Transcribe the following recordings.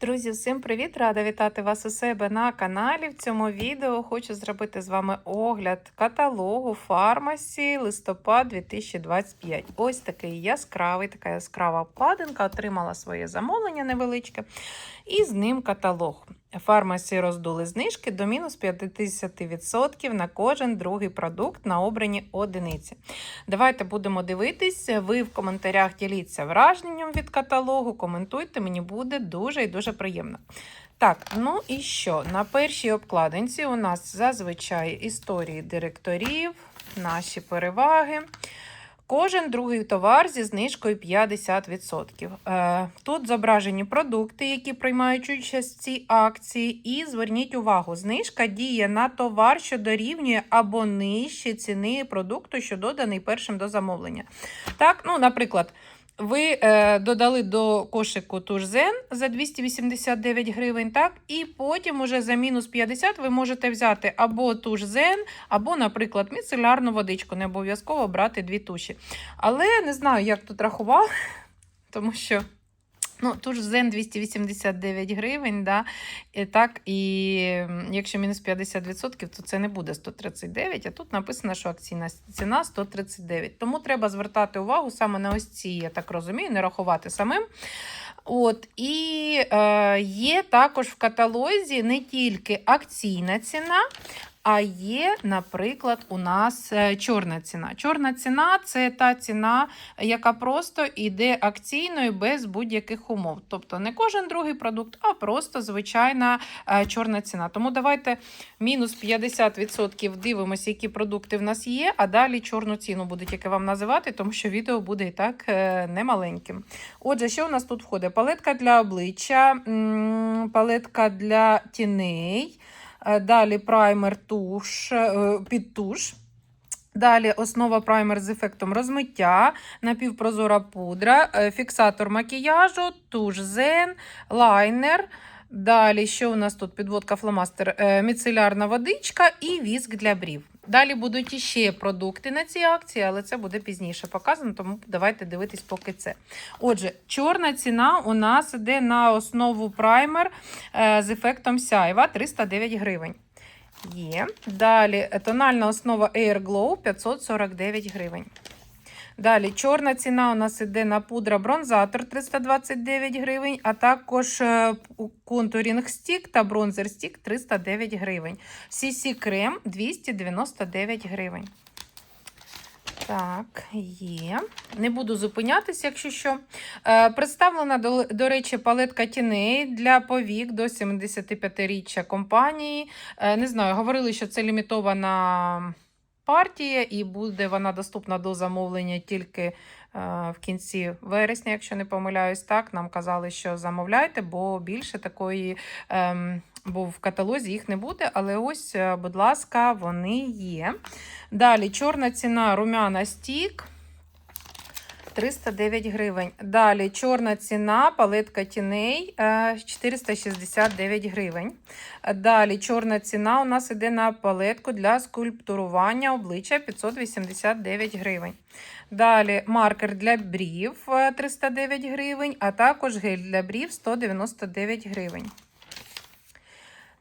Друзі, всім привіт! Рада вітати вас у себе на каналі. В цьому відео хочу зробити з вами огляд каталогу фармасі листопад 2025. Ось такий яскравий, така яскрава обкладинка. Отримала своє замовлення невеличке. І з ним каталог. Фармасі роздули знижки до мінус 50% на кожен другий продукт на обрані одиниці. Давайте будемо дивитись. Ви в коментарях діліться враженням від каталогу, коментуйте, мені буде дуже і дуже приємно. Так, ну і що? На першій обкладинці у нас зазвичай історії директорів, наші переваги. Кожен другий товар зі знижкою 50%. Е, Тут зображені продукти, які приймають участь в цій акції. І зверніть увагу, знижка діє на товар, що дорівнює або нижче ціни продукту, що доданий першим до замовлення. Так, ну, наприклад. Ви е, додали до кошику турзен за 289 гривень, так? І потім уже за мінус 50 ви можете взяти або турзен, або, наприклад, міцелярну водичку. Не обов'язково брати дві туші. Але не знаю, як тут рахували, тому що. Ну, туш Зен 289 гривень, да? і так, і якщо мінус 50%, то це не буде 139, а тут написано, що акційна ціна 139. Тому треба звертати увагу саме на ось ці, я так розумію, не рахувати самим. От, і е, є також в каталозі не тільки акційна ціна, а є, наприклад, у нас е, чорна ціна. Чорна ціна це та ціна, яка просто йде акційною без будь-яких умов. Тобто не кожен другий продукт, а просто звичайна е, чорна ціна. Тому давайте мінус 50% дивимося, які продукти в нас є, а далі чорну ціну буде тільки вам називати, тому що відео буде і так е, немаленьким. Отже, що у нас тут входить? Палетка для обличчя, палетка для тіней. Е, Далі праймер туш, е, під туш. Далі основа праймер з ефектом розмиття, напівпрозора пудра, е, фіксатор макіяжу, туш зен, лайнер. Далі, що у нас тут? Підводка фломастер, е, міцелярна водичка і віск для брів. Далі будуть іще продукти на цій акції, але це буде пізніше показано, тому давайте дивитись поки це. Отже, чорна ціна у нас йде на основу праймер е, з ефектом сяйва 309 гривень. Є. Далі тональна основа Air Glow 549 гривень. Далі чорна ціна у нас іде на пудра бронзатор 329 гривень, а також е, контурінг стік та бронзер стік 309 гривень. CC крем 299 гривень. Так, є. Не буду зупинятися, якщо що. Е, представлена, до, до речі, палетка тіней для повік до 75-річчя компанії. Е, не знаю, говорили, що це лімітована партія, і буде вона доступна до замовлення тільки е, в кінці вересня, якщо не помиляюсь. Так, нам казали, що замовляйте, бо більше такої. Ем, бо в каталозі їх не буде, але ось, е, будь ласка, вони є. Далі чорна ціна румяна стік. 309 гривень. Далі чорна ціна, палетка тіней е, 469 гривень. Далі чорна ціна у нас іде на палетку для скульптурування обличчя 589 гривень. Далі маркер для брів е, 309 гривень, а також гель для брів 199 гривень.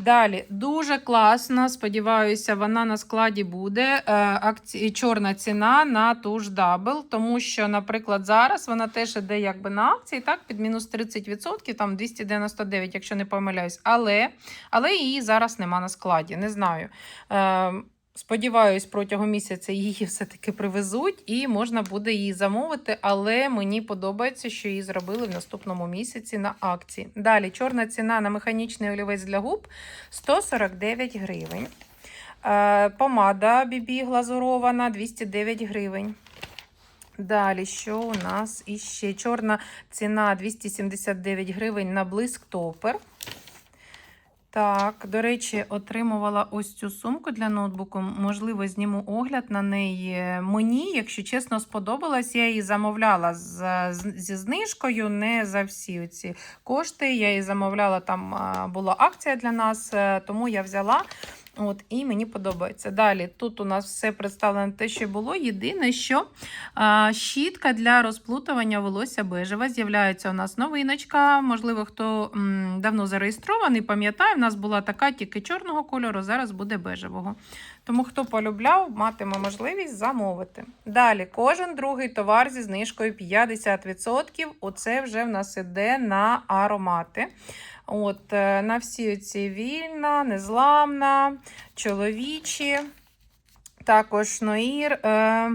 Далі дуже класна, Сподіваюся, вона на складі буде. Е, акці... Чорна ціна на ту ж дабл, тому що, наприклад, зараз вона теж іде якби на акції, так, під мінус 30%, там 299, якщо не помиляюсь. Але, але її зараз нема на складі. Не знаю. Сподіваюсь, протягом місяця її все-таки привезуть і можна буде її замовити, але мені подобається, що її зробили в наступному місяці на акції. Далі чорна ціна на механічний олівець для губ 149 гривень. Е, Помада BB глазурована 209 гривень. Далі, що у нас іще? Чорна ціна 279 гривень на блиск топер. Так, до речі, отримувала ось цю сумку для ноутбуку. Можливо, зніму огляд на неї. Мені, якщо чесно, сподобалась. Я її замовляла з, зі знижкою, не за всі ці кошти. Я її замовляла, там була акція для нас, е, тому я взяла. От, і мені подобається. Далі тут у нас все представлено те, що було. Єдине, що а, щітка для розплутування волосся бежева. З'являється у нас новиночка. Можливо, хто м, давно зареєстрований, пам'ятає, в нас була така тільки чорного кольору, зараз буде бежевого. Тому хто полюбляв, матиме можливість замовити. Далі, кожен другий товар зі знижкою 50%. Оце вже в нас іде на аромати. От, е, на всі ці вільна, незламна, чоловічі, також Ноїр. Е,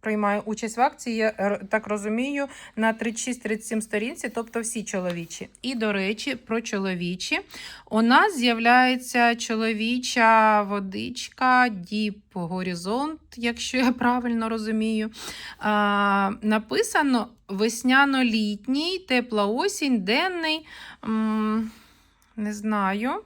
Приймаю участь в акції, я так розумію, на 36-37 сторінці, тобто всі чоловічі. І, до речі, про чоловічі. У нас з'являється чоловіча водичка Deep Horizont, якщо я правильно розумію. А, написано весняно-літній, тепла осінь, денний. М, не знаю.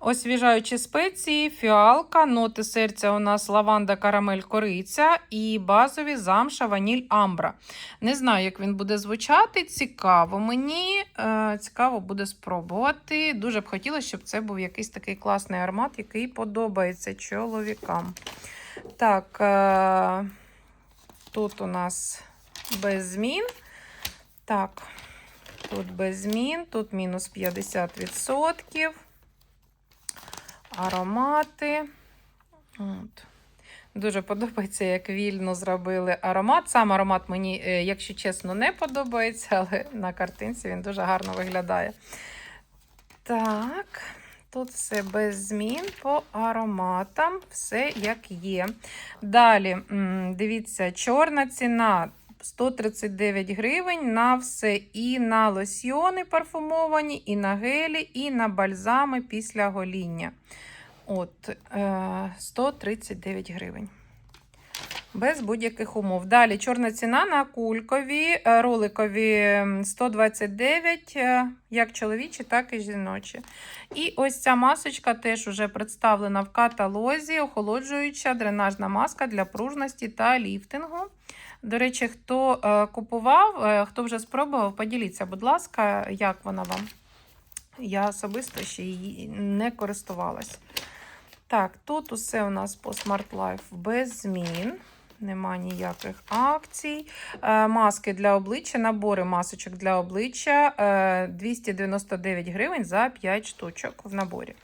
Освіжаючі спеції, фіалка, ноти серця у нас лаванда, карамель, кориця і базові замша, ваніль, амбра. Не знаю, як він буде звучати. Цікаво мені. Е, цікаво буде спробувати. Дуже б хотілося, щоб це був якийсь такий класний аромат, який подобається чоловікам. Так, е, тут у нас без змін. Так, тут без змін, тут мінус 50%. Аромати. От. Дуже подобається, як вільно зробили аромат. Сам аромат мені, е, якщо чесно, не подобається, але на картинці він дуже гарно виглядає. Так, тут все без змін по ароматам, все як є. Далі, дивіться, чорна ціна 139 гривень на все і на лосьйони парфумовані, і на гелі, і на бальзами після гоління. От, е, 139 гривень. Без будь-яких умов. Далі чорна ціна на кулькові, е, роликові 129, е, як чоловічі, так і жіночі. І ось ця масочка теж вже представлена в каталозі, охолоджуюча дренажна маска для пружності та ліфтингу. До речі, хто е, купував, е, хто вже спробував, поділіться, будь ласка, як вона вам. Я особисто ще її не користувалась. Так, тут усе у нас по Smart Life без змін. Нема ніяких акцій. Е, маски для обличчя, набори масочок для обличчя е, 299 гривень за 5 штучок в наборі.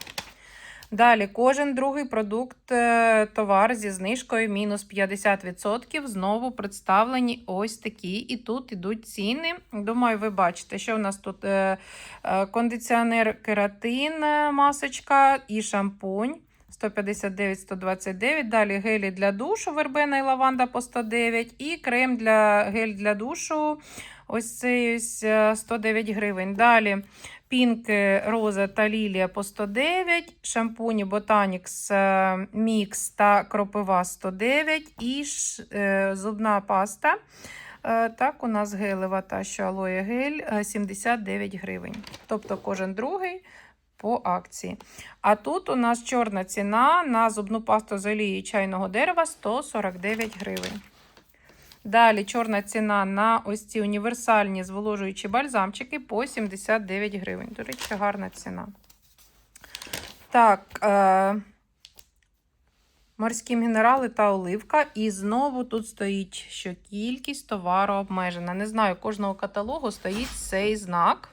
Далі, кожен другий продукт, е, товар зі знижкою мінус 50%. Знову представлені ось такі. І тут ідуть ціни. Думаю, ви бачите, що в нас тут е, е, кондиціонер кератин, масочка і шампунь. 159-129. Далі гелі для душу, вербена і лаванда по 109. І крем для гель для душу. Ось цей ось е, 109 гривень. Далі пінк, е, роза та лілія по 109, шампуні Botanix е, Мікс та кропива 109 і е, зубна паста. Е, Так, у нас гелева та що алоє гель е, 79 гривень. Тобто кожен другий по акції. А тут у нас чорна ціна на зубну пасту з олії чайного дерева 149 гривень. Далі чорна ціна на ось ці універсальні зволожуючі бальзамчики по 79 гривень. До речі, гарна ціна. Так, е, морські мінерали та оливка. І знову тут стоїть, що кількість товару обмежена. Не знаю, кожного каталогу стоїть цей знак.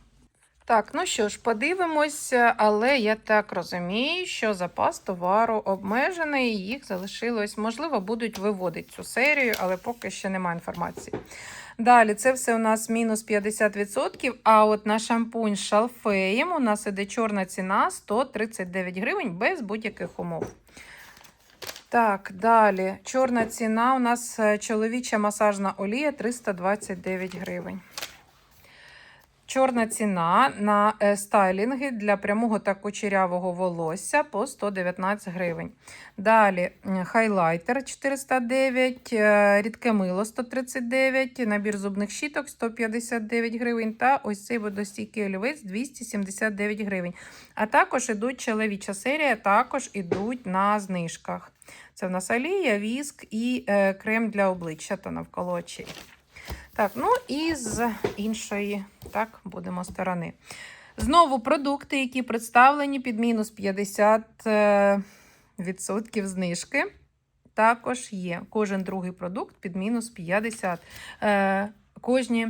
Так, ну що ж, подивимося, але я так розумію, що запас товару обмежений, їх залишилось. Можливо, будуть виводити цю серію, але поки ще немає інформації. Далі, це все у нас мінус 50%. А от на шампунь з шалфеєм у нас іде чорна ціна 139 гривень без будь-яких умов. Так, далі. Чорна ціна у нас е, чоловіча масажна олія 329 гривень. Чорна ціна на е, стайлінги для прямого та кучерявого волосся по 119 гривень. Далі хайлайтер 409, е, рідке мило 139, набір зубних щіток 159 гривень та ось цей водостійкий олівець 279 гривень. А також ідуть чоловіча серія, також ідуть на знижках. Це в нас олія, віск і е, крем для обличчя та навколо очей. Так, ну і з іншої, так, будемо сторони. Знову продукти, які представлені під мінус 50% знижки. Також є кожен другий продукт під мінус 50. Е, кожні,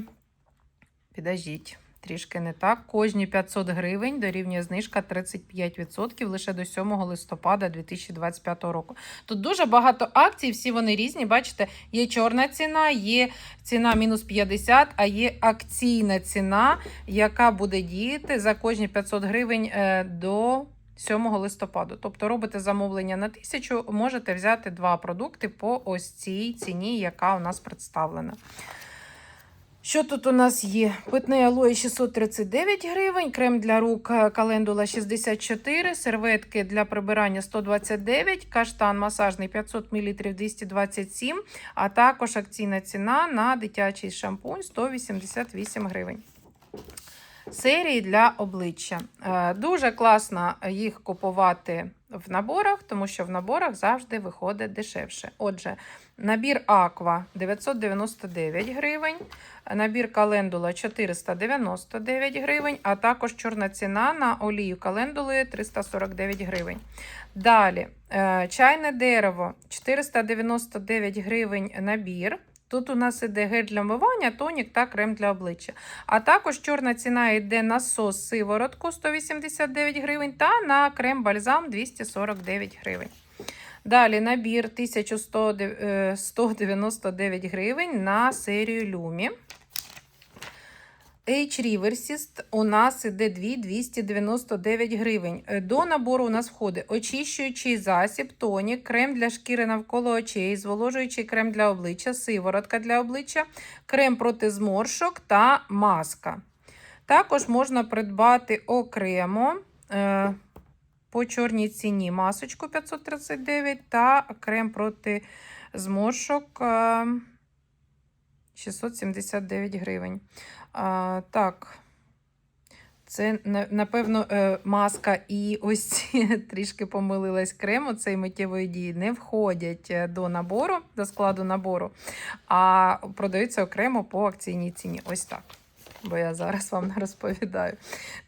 підождіть, трішки не так. Кожні 500 гривень дорівнює знижка 35% лише до 7 листопада 2025 року. Тут дуже багато акцій, всі вони різні. Бачите, є чорна ціна, є ціна мінус 50, а є акційна ціна, яка буде діяти за кожні 500 гривень е, до 7 листопаду. Тобто робите замовлення на 1000, можете взяти два продукти по ось цій ціні, яка у нас представлена. Що тут у нас є? Питне алоє 639 гривень, крем для рук е, календула 64, серветки для прибирання 129, каштан масажний 500 мл 227, а також акційна ціна на дитячий шампунь 188 гривень. Серії для обличчя. Е, Дуже класно їх купувати в наборах, тому що в наборах завжди виходить дешевше. Отже, набір Аква 999 гривень, набір календула 499 гривень, а також чорна ціна на олію календули 349 гривень. Далі, е, чайне дерево 499 гривень набір. Тут у нас іде гель для вмивання, тонік та крем для обличчя. А також чорна ціна йде на сос сиворотку 189 гривень та на крем бальзам 249 гривень. Далі набір 1199 гривень на серію Люмі. H Riversist у нас іде 299 гривень. Е, До набору у нас входить очищуючий засіб, тонік, крем для шкіри навколо очей, зволожуючий крем для обличчя, сиворотка для обличчя, крем проти зморшок та маска. Також можна придбати окремо е, по чорній ціні масочку 539 та крем проти зморшок е, 679 гривень. А, так. Це, напевно, е, маска і ось трішки помилилась крем, оцей миттєвої дії не входять е, до набору, до складу набору, а продаються окремо по акційній ціні. Ось так. Бо я зараз вам не розповідаю.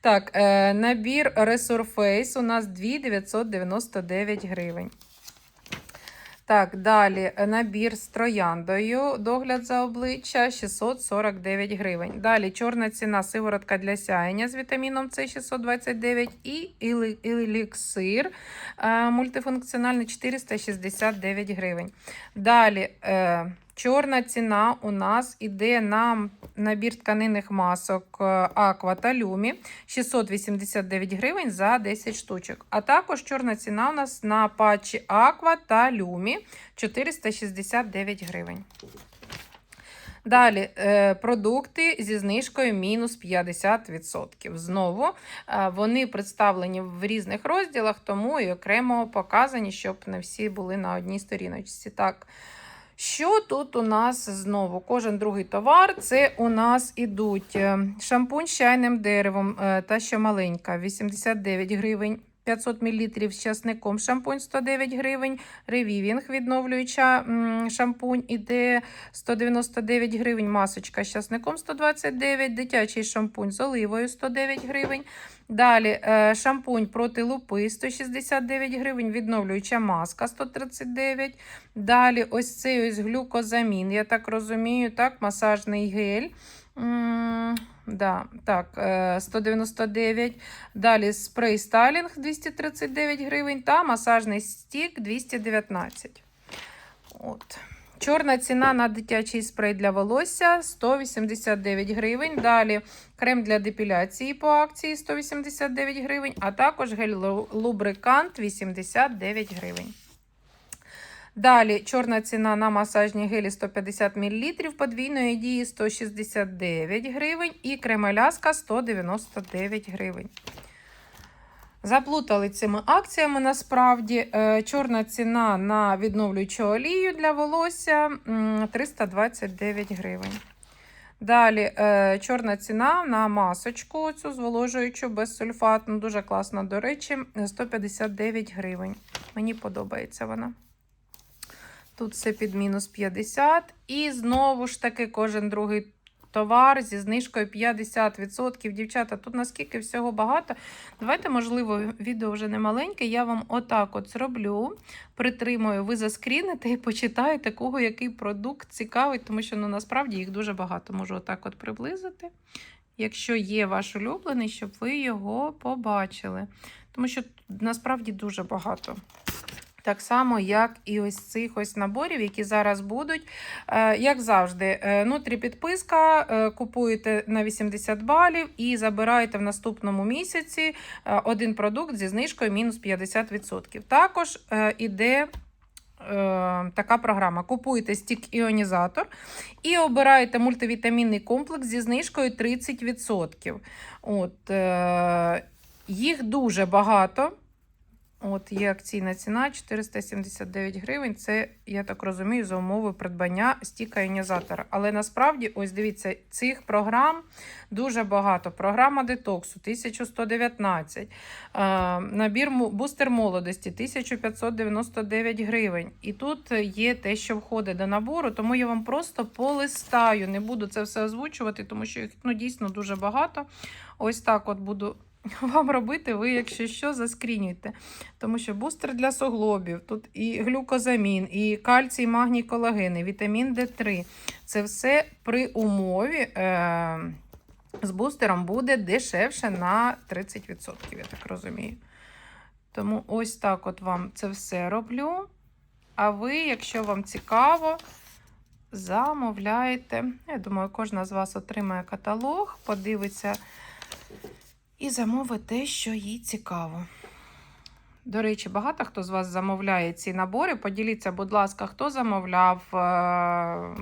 Так, е, набір Resurface у нас 2999 гривень. Так, далі е, набір з трояндою, догляд за обличчя 649 гривень. Далі чорна ціна сиворотка для сяєння з вітаміном С 629 і еліксир е, мультифункціональний 469 гривень. Далі е, чорна ціна у нас іде на набір тканинних масок е, Аква та Люмі 689 гривень за 10 штучок. А також чорна ціна у нас на патчі Аква та Люмі 469 гривень. Далі е, продукти зі знижкою мінус 50%. Знову е, вони представлені в різних розділах, тому і окремо показані, щоб не всі були на одній сторіночці. Так, що тут у нас знову? Кожен другий товар це у нас ідуть е, шампунь з чайним деревом е, та що маленька 89 гривень. 500 мл з часником шампунь 109 гривень, ревівінг відновлююча шампунь іде 199 гривень, масочка з часником 129, дитячий шампунь з оливою 109 гривень. Далі е, шампунь проти лупи 169 гривень, відновлююча маска 139. Далі ось цей ось глюкозамін, я так розумію, так, масажний гель. Да, так, е, 199. Далі спрей Стайлінг 239 гривень та масажний стік 219. От. Чорна ціна на дитячий спрей для волосся 189 гривень. Далі крем для депіляції по акції 189 гривень, а також гель-лубрикант 89 гривень. Далі чорна ціна на масажні гелі 150 мл подвійної дії 169 гривень і крем-аляска 199 гривень. Заплутали цими акціями насправді. Е, Чорна ціна на відновлюючу олію для волосся 329 гривень. Далі е, чорна ціна на масочку, цю зволожуючу безсульфатну, дуже класна, до речі, 159 гривень. Мені подобається вона. Тут все під мінус 50. І знову ж таки, кожен другий товар зі знижкою 50%. Дівчата, тут наскільки всього багато. Давайте, можливо, відео вже не маленьке. Я вам отак от зроблю, притримую, ви заскріните і почитаєте, кого який продукт цікавий, тому що ну, насправді їх дуже багато. Можу отак от приблизити. Якщо є ваш улюблений, щоб ви його побачили. Тому що насправді дуже багато. Так само, як і ось цих ось наборів, які зараз будуть. Е, Як завжди, е, внутрі підписка, е, купуєте на 80 балів і забираєте в наступному місяці один продукт зі знижкою мінус 50%. Також іде. Така програма. Купуєте стік іонізатор і обираєте мультивітамінний комплекс зі знижкою 30%. От, їх дуже багато. От є акційна ціна 479 гривень. Це, я так розумію, за умови придбання стіка іонізатора. Але насправді, ось дивіться, цих програм дуже багато. Програма детоксу 1119, е, набір бустер молодості 1599 гривень. І тут є те, що входить до набору, тому я вам просто полистаю. Не буду це все озвучувати, тому що їх ну, дійсно дуже багато. Ось так от буду вам робити, ви, якщо що, заскрінюйте. Тому що бустер для суглобів, тут і глюкозамін, і кальцій, магній, колаген, і вітамін Д3. Це все при умові е- з бустером буде дешевше на 30%, я так розумію. Тому ось так от вам це все роблю. А ви, якщо вам цікаво, замовляйте. Я думаю, кожна з вас отримає каталог, подивиться і замовить те, що їй цікаво. До речі, багато хто з вас замовляє ці набори. Поділіться, будь ласка, хто замовляв, е,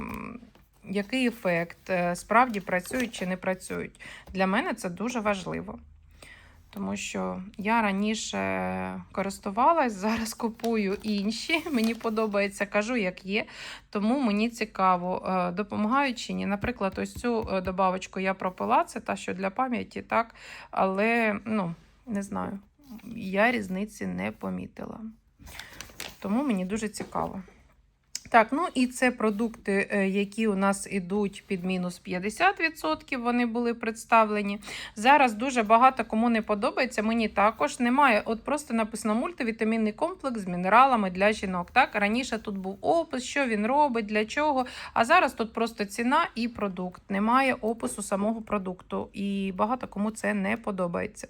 який ефект, е, справді працюють чи не працюють. Для мене це дуже важливо. Тому що я раніше користувалась, зараз купую інші. Мені подобається, кажу, як є. Тому мені цікаво, е, допомагають чи ні. Наприклад, ось цю е, добавочку я пропила, це та, що для пам'яті, так. Але ну, не знаю, я різниці не помітила. Тому мені дуже цікаво. Так, ну і це продукти, е, які у нас ідуть під мінус 50%, вони були представлені. Зараз дуже багато кому не подобається. Мені також немає. От просто написано мультивітамінний комплекс з мінералами для жінок. Так, раніше тут був опис, що він робить, для чого. А зараз тут просто ціна і продукт. Немає опису самого продукту. І багато кому це не подобається.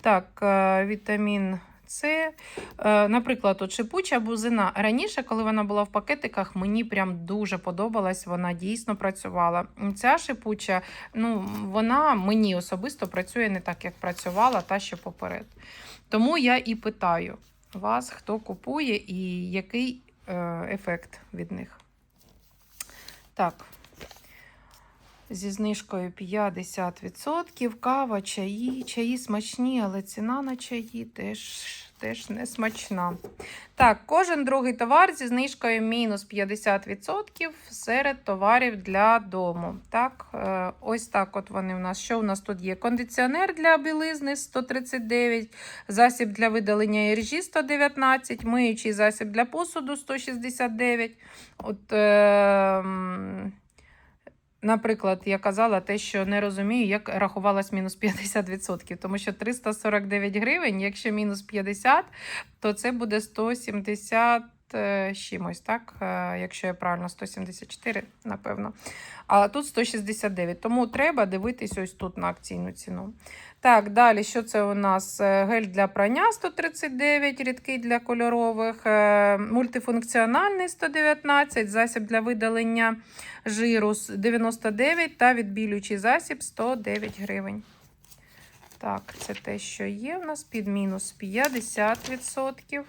Так, е, вітамін. Це, е, наприклад, от шипуча бузина. Раніше, коли вона була в пакетиках, мені прям дуже подобалась, вона дійсно працювала. Ця шипуча, ну, вона мені особисто працює не так, як працювала та що поперед. Тому я і питаю вас, хто купує і який е, ефект від них. Так. Зі знижкою 50%. Кава, чаї. Чаї смачні, але ціна на чаї теж, теж не смачна. Так, кожен другий товар зі знижкою мінус 50% серед товарів для дому. Так, е, ось так от вони в нас. Що у нас тут є? Кондиціонер для білизни 139, засіб для видалення іржі 119, миючий засіб для посуду 169. От, е, Наприклад, я казала те, що не розумію, як рахувалась мінус 50%, тому що 349 гривень, якщо мінус 50, то це буде 170 е, з чимось, так? Е, Якщо я правильно 174, напевно. А тут 169. Тому треба дивитись ось тут на акційну ціну. Так, далі, що це у нас? Е, Гель для прання 139, рідкий для кольорових, е, мультифункціональний 119, засіб для видалення жиру 99 та відбілюючий засіб 109 гривень. Так, це те, що є в нас під мінус 50%.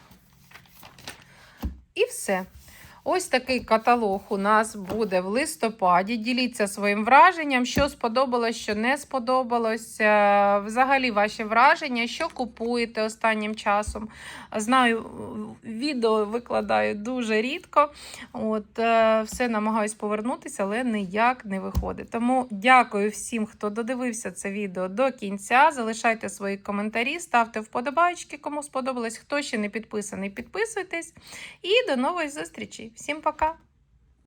І все. Ось такий каталог у нас буде в листопаді. Діліться своїм враженням, що сподобалось, що не сподобалось. Е, Взагалі, ваші враження, що купуєте останнім часом. Знаю, відео викладаю дуже рідко. От, е, Все намагаюсь повернутися, але ніяк не виходить. Тому дякую всім, хто додивився це відео до кінця. Залишайте свої коментарі, ставте вподобайки, кому сподобалось. Хто ще не підписаний, підписуйтесь. І до нової зустрічі. Всім пока!